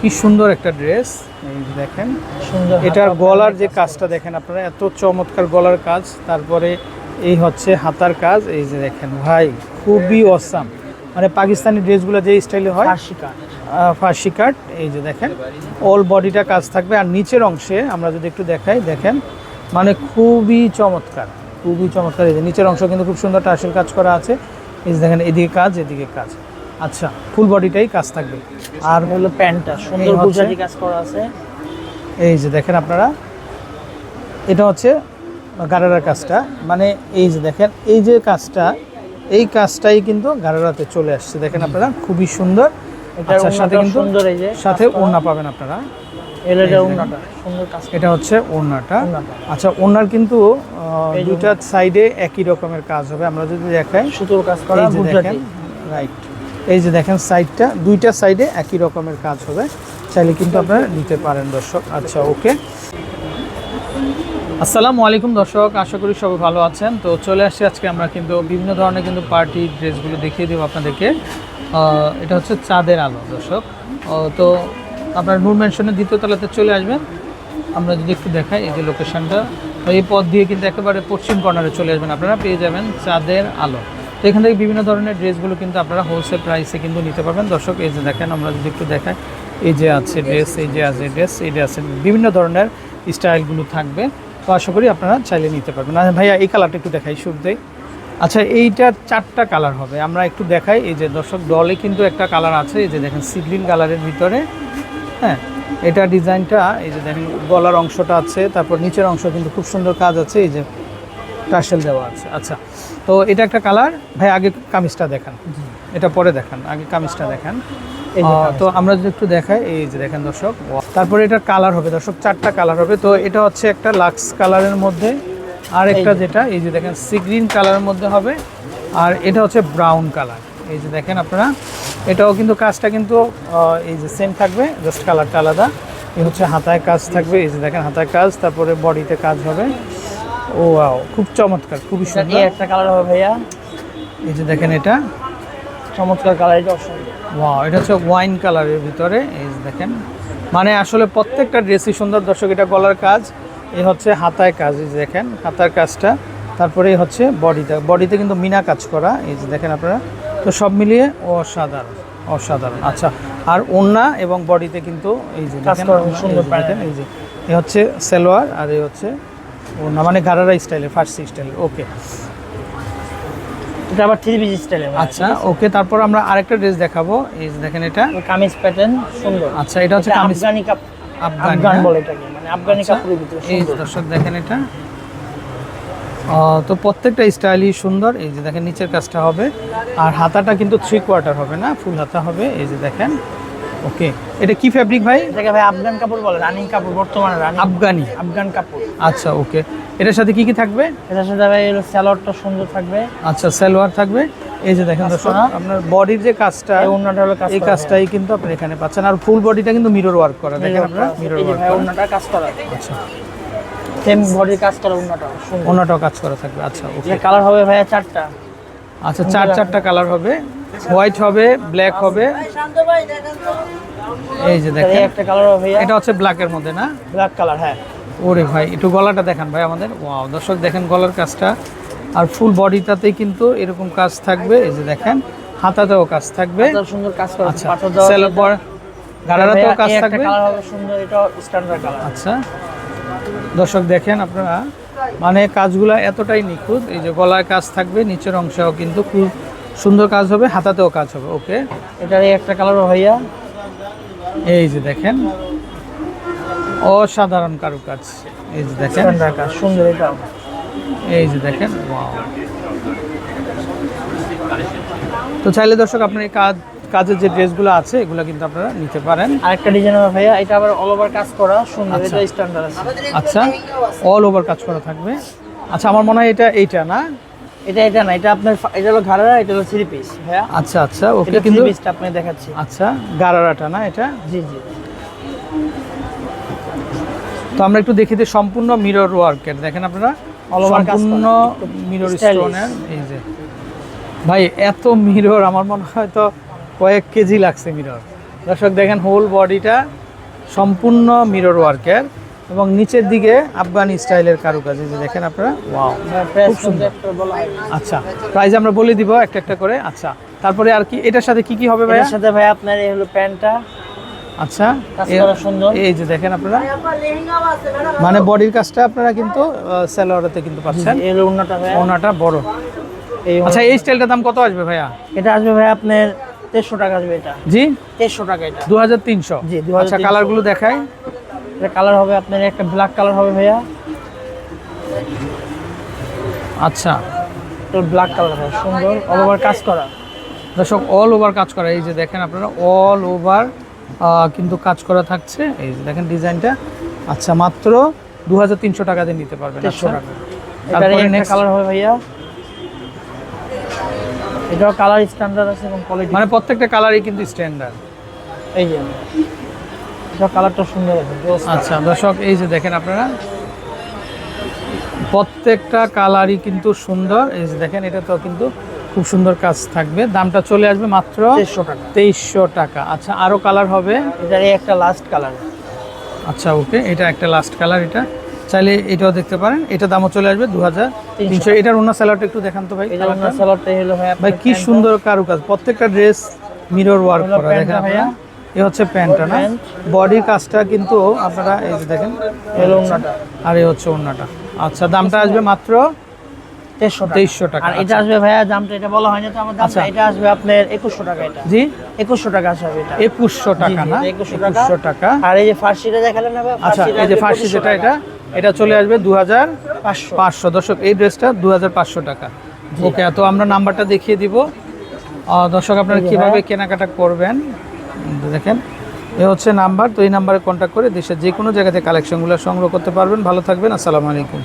কি সুন্দর একটা ড্রেস। এই দেখেন সুন্দর এটার গলার যে কাজটা দেখেন আপনারা এত চমৎকার গলার কাজ। তারপরে এই হচ্ছে হাতার কাজ। এই যে দেখেন ভাই খুবই অসাম মানে পাকিস্তানি ড্রেসগুলো যে স্টাইলে হয় ফার্সি কাট। এই যে দেখেন অল বডিটা কাজ থাকবে। আর নিচের অংশে আমরা যদি একটু দেখাই দেখেন মানে খুবই চমৎকার খুবই চমৎকার। এই যে নিচের অংশ কিন্তু খুব সুন্দর টার্সেল কাজ করা আছে। এই যে দেখেন এদিকে কাজ এদিকে কাজ। আচ্ছা ফুল বডিটাই কাজ থাকবে। আর হলো প্যান্টটা সুন্দর গুজরাটি কাজ করা আছে। এই যে দেখেন আপনারা এটা হচ্ছে গারারার কাজটা। মানে এই যে দেখেন এই যে কাজটা এই কাজটাই কিন্তু গারারাতে চলে আসছে। দেখেন আপনারা খুবই সুন্দর। এটার আচ্ছা, সাথে কিন্তু সুন্দর এই যে সাথে ওড়না পাবেন আপনারা। এটা হচ্ছে ওড়নাটা। আচ্ছা ওড়নার কিন্তু দুইটা সাইডে একই রকমের কাজ হবে। আমরা যদি দেখাই সুতোর কাজ করা রাইট এই যে দেখেন সাইডটা দুইটা সাইডে একই রকমের কাজ হবে। চাইলে কিন্তু আপনারা নিতে পারেন, দর্শক। আচ্ছা ওকে। আসসালামু আলাইকুম, দর্শক। আশা করি সবাই ভালো আছেন। তো চলে আসছি আজকে আমরা কিন্তু বিভিন্ন ধরনের কিন্তু পার্টি ড্রেসগুলো দেখিয়ে দেবো আপনাদেরকে। এটা হচ্ছে চাঁদের আলো, দর্শক। তো আপনার নূর মেনশনের দ্বিতীয় তলাতে চলে আসবেন। আমরা যদি একটু দেখাই এই যে লোকেশনটা এই পথ দিয়ে কিন্তু একেবারে পশ্চিম কর্নারে চলে আসবেন। আপনারা পেয়ে যাবেন চাঁদের আলো। তো এখান থেকে বিভিন্ন ধরনের ড্রেসগুলো কিন্তু আপনারা হোলসেল প্রাইসে কিন্তু নিতে পারবেন। দর্শক, এই যে দেখেন, আমরা যদি একটু দেখাই, এই যে আছে ড্রেস এই যে আছে ড্রেস এই যে আছে বিভিন্ন ধরনের স্টাইলগুলো থাকবে। তো আশা করি আপনারা চাইলে নিতে পারবেন। আর ভাইয়া, এই কালারটা একটু দেখাই শুরুতেই আচ্ছা এইটার চারটা কালার হবে। আমরা একটু দেখাই, এই যে দর্শক ডলে কিন্তু একটা কালার আছে, এই যে দেখেন সিগ্রিন কালারের ভিতরে। হ্যাঁ এটা ডিজাইনটা এই যে দেখেন, গলার অংশটা আছে, তারপর নিচের অংশ কিন্তু খুব সুন্দর কাজ আছে, এই যে টার্সেল দেওয়া আছে। আচ্ছা তো এটা একটা কালার। ভাই আগে কামিজটা দেখান। এটা পরে দেখান আগে কামিজটা দেখান। তো আমরা যদি একটু দেখাই এই যে দেখেন দর্শক তারপরে এটা কালার হবে দর্শক চারটা কালার হবে। তো এটা হচ্ছে একটা লাক্স কালারের মধ্যে। আর একটা যেটা এই যে দেখেন সি গ্রিন কালারের মধ্যে হবে। আর এটা হচ্ছে ব্রাউন কালার। এই যে দেখেন আপনারা এটাও কিন্তু কাজটা কিন্তু এই যে সেম থাকবে জাস্ট কালারটা আলাদা। এই হচ্ছে হাতায় কাজ থাকবে এই যে দেখেন হাতায় কাজ তারপরে বডিতে কাজ হবে। ও ওয়াও খুব চমৎকার খুবই এই একটা কালার হবে ভাইয়া। এই যে দেখেন এটা। চমৎকার কালার এটা অসুন্দর ওয়াও এটা হচ্ছে ওয়াইন কালারের ভিতরে এই যে দেখেন। মানে আসলে প্রত্যেকটা ড্রেসই সুন্দর দর্শক এটা গলার কাজ এই হচ্ছে হাতায় কাজ এই যে দেখেন হাতার কাজটা। তারপরে হচ্ছে বডিটা বডিতে কিন্তু মিনা কাজ করা এই যে দেখেন আপনারা। তো সব মিলিয়ে অসাধারণ অসাধারণ। আচ্ছা আর ওড়না এবং বডিতে কিন্তু এই যে দেখেন সুন্দর এই যে এই হচ্ছে সালোয়ার আর এই হচ্ছে ওড়না মানে গারারা স্টাইলে ফার্সি স্টাইলে ওকে। এটা আবার থ্রি পিস স্টাইলে আচ্ছা ওকে তারপর আমরা আরেকটা ড্রেস দেখাবো। এই যে দেখেন এটা। কামিজ প্যাটার্ন সুন্দর। আচ্ছা এটা হচ্ছে কামিজ আফগানি কাপ আফগান হ্যাঁ? বলে এটাকে মানে আফগানি আচ্ছা, কাপড়ের ভিতরে এই দর্শক দেখেন এটা। তো প্রত্যেকটা স্টাইলই সুন্দর। এই যে দেখেন নিচের কাজটা হবে। আর হাতাটা কিন্তু থ্রি কোয়ার্টার হবে না ফুল হাতা হবে। এই যে দেখেন। ওকে এটা কি ফ্যাব্রিক ভাই? এটাকে ভাই আফগান কাপড় বলে রানিং কাপড় বর্তমানে রানিং। আফগানি। আফগান কাপড়। আচ্ছা ওকে এটার সাথে কি কি থাকবে? এটার সাথে ভাই এলো স্যালোয়ারটা সুন্দর থাকবে। আচ্ছা সালোয়ার থাকবে। এই যে দেখেন দর্শক আপনার বডির যে কাজটা ওন্নাটা হলো এই কাজটাই কিন্তু আপনি এখানে পাচ্ছেন। আর ফুল বডিটা কিন্তু মিরর ওয়ার্ক করা দেখেন আপনারা মিরর ওয়ার্ক ভাই করা। কাজ করা। আচ্ছা। সেম বডির কাজ করা সুন্দর। অন্যটাও কাজ করা থাকবে। আচ্ছা ওকে কালার হবে ভাইয়া চারটা। আচ্ছা চার চারটা কালার হবে। হোয়াইট হবে ব্ল্যাক হবে। এই যে দেখেন একটা কালার ভাইয়া। এটা হচ্ছে ব্ল্যাকের মধ্যে না? ব্ল্যাক কালার হ্যাঁ। ওরে ভাই একটু গলাটা দেখান ভাই আমাদের। ওয়াও দর্শক দেখেন গলার কাজটা। আর ফুল বডিটাতেই কিন্তু এরকম কাজ থাকবে। এই যে দেখেন হাতাতেও কাজ থাকবে। সুন্দর কাজ করা আচ্ছা পর গাড়ারাতেও কাজ থাকবে। সুন্দর এটা স্ট্যান্ডার্ড কালার আচ্ছা। দর্শক দেখেন আপনারা মানে কাজগুলা এতটাই নিখুঁত এই যে গলায় কাজ থাকবে নিচের অংশেও কিন্তু খুব সুন্দর কাজ হবে হাতাতেও কাজ হবে ওকে এটার এই একটা কালার ভাইয়া। এই যে দেখেন অসাধারণ কারুকাজ। এই যে দেখেন কাজ সুন্দর এটা। এই যে দেখেন তো চাইলে দর্শক আপনার এই কাজ কাজের যে ড্রেসগুলো আছে এগুলো কিন্তু আপনারা নিতে পারেন। আরেকটা ডিজাইন হবে ভাইয়া এটা আবার অল ওভার কাজ করা সুন্দর আচ্ছা। এটা স্ট্যান্ডার্ড আছে। আচ্ছা অল ওভার কাজ করা থাকবে। আচ্ছা আমার মনে হয় এটা এইটা না? এটা এটা না এটা আপনার এটা হলো ঘাড়া এটা হলো থ্রি পিস ভাইয়া। আচ্ছা আচ্ছা ওকে এটা থ্রি পিসটা আপনি দেখাচ্ছি। আচ্ছা গারারাটা না এটা? জি জি। তো আমরা একটু দেখি যে সম্পূর্ণ মিরর ওয়ার্কের দেখেন আপনারা? সম্পূর্ণ মিরর স্টোনের এই যে। ভাই এত মিরর আমার মনে হয় তো কয়েক কেজি লাগছে মিরর দর্শক দেখেন হোল বডিটা সম্পূর্ণ মিরর ওয়ার্কের এবং নিচের দিকে আফগানি স্টাইলের কারুকাজ এই যে দেখেন আপনারা। ওয়াও প্রাইস সুন্দর। আচ্ছা প্রাইস আমরা বলে দিব একটা একটা করে। আচ্ছা তারপরে আর কি এটার সাথে কি কি হবে ভাইয়া? এর সাথে ভাই আপনার এই হলো প্যান্টটা। আচ্ছা কাজ এ- করা সুন্দর। এই যে দেখেন আপনারা। মানে বডির কাজটা আপনারা কিন্তু স্যালোয়ারেতে কিন্তু পাচ্ছেন। হলো উন্নটা ভাই ওনাটা বড়। এই আচ্ছা এই স্টাইলটার দাম কত আসবে ভাইয়া? এটা আসবে ভাই আপনার দেড়শো টাকা আসবে এটা। জি? দেড়শো টাকা এটা। দু হাজার তিনশো। জি, 2300 আচ্ছা কালারগুলো দেখাই। এটা কালার হবে আপনার একটা ব্ল্যাক কালার হবে ভাইয়া। আচ্ছা। তো ব্ল্যাক কালার হবে সুন্দর অল ওভার কাজ করা। দর্শক অল ওভার কাজ করা এই যে দেখেন আপনারা অল ওভার কিন্তু কাজ করা থাকছে। এই যে দেখেন ডিজাইনটা। আচ্ছা মাত্র দু হাজার তিনশো টাকা দিয়ে নিতে পারবেন দেড়শো আচ্ছা। টাকা। তারপরে কালার হবে ভাইয়া। এটাও কালার স্ট্যান্ডার্ড আছে এবং কোয়ালিটি মানে প্রত্যেকটা কালারই কিন্তু স্ট্যান্ডার্ড এই যে। কালারটা সুন্দর আচ্ছা দর্শক এই যে দেখেন আপনারা প্রত্যেকটা কালারই কিন্তু সুন্দর। এই যে দেখেন এটা তো কিন্তু খুব সুন্দর কাজ থাকবে। দামটা চলে আসবে মাত্র দেড়শো টাকা। তেইশশো টাকা। আচ্ছা আরও কালার হবে? এই একটা লাস্ট কালার আচ্ছা ওকে এটা একটা লাস্ট কালার এটা। চাইলে এটাও দেখতে পারেন। এটা দামও চলে আসবে দু হাজার তিনশো। এটার অন্য স্যালাডটা একটু দেখান তো ভাই এটা হলো ভাই কি। সুন্দর কারুকাজ। প্রত্যেকটা ড্রেস মিরর ওয়ার্ক করা দেখেন ভাইয়া। এ হচ্ছে প্যান্টটা না। বডির কাজটা কিন্তু আপনারা এই যে দেখেন হলো ওন্নাটা। আর এই হচ্ছে ওন্নাটা আচ্ছা দামটা আসবে মাত্র তেইশশো তেইশশো টাকা। আর এটা আচ্ছা। আসবে ভাইয়া দামটা এটা বলা হয়নি তো আমার দামটা আচ্ছা। এটা আসবে আপনার একুশশো টাকা এটা। জি? একুশশো টাকা আসবে এটা। একুশশো টাকা না? এটা 2100 টাকা। একুশশো টাকা। আর এই যে ফার্সিটা দেখালেন না আচ্ছা এই যে ফার্সি যেটা এটা এটা চলে আসবে দু হাজার পাঁচশো। দর্শক এই ড্রেসটা দু হাজার পাঁচশো টাকা। ওকে তো আমরা নাম্বারটা দেখিয়ে দিব। দর্শক আপনারা কীভাবে। কেনাকাটা করবেন? দেখেন, এ হচ্ছে নাম্বার, তো এই নাম্বারে কন্ট্যাক্ট করে দেশের যে কোনো জায়গাতে কালেকশনগুলো সংগ্রহ করতে পারবেন। ভালো থাকবেন, আসসালামু আলাইকুম।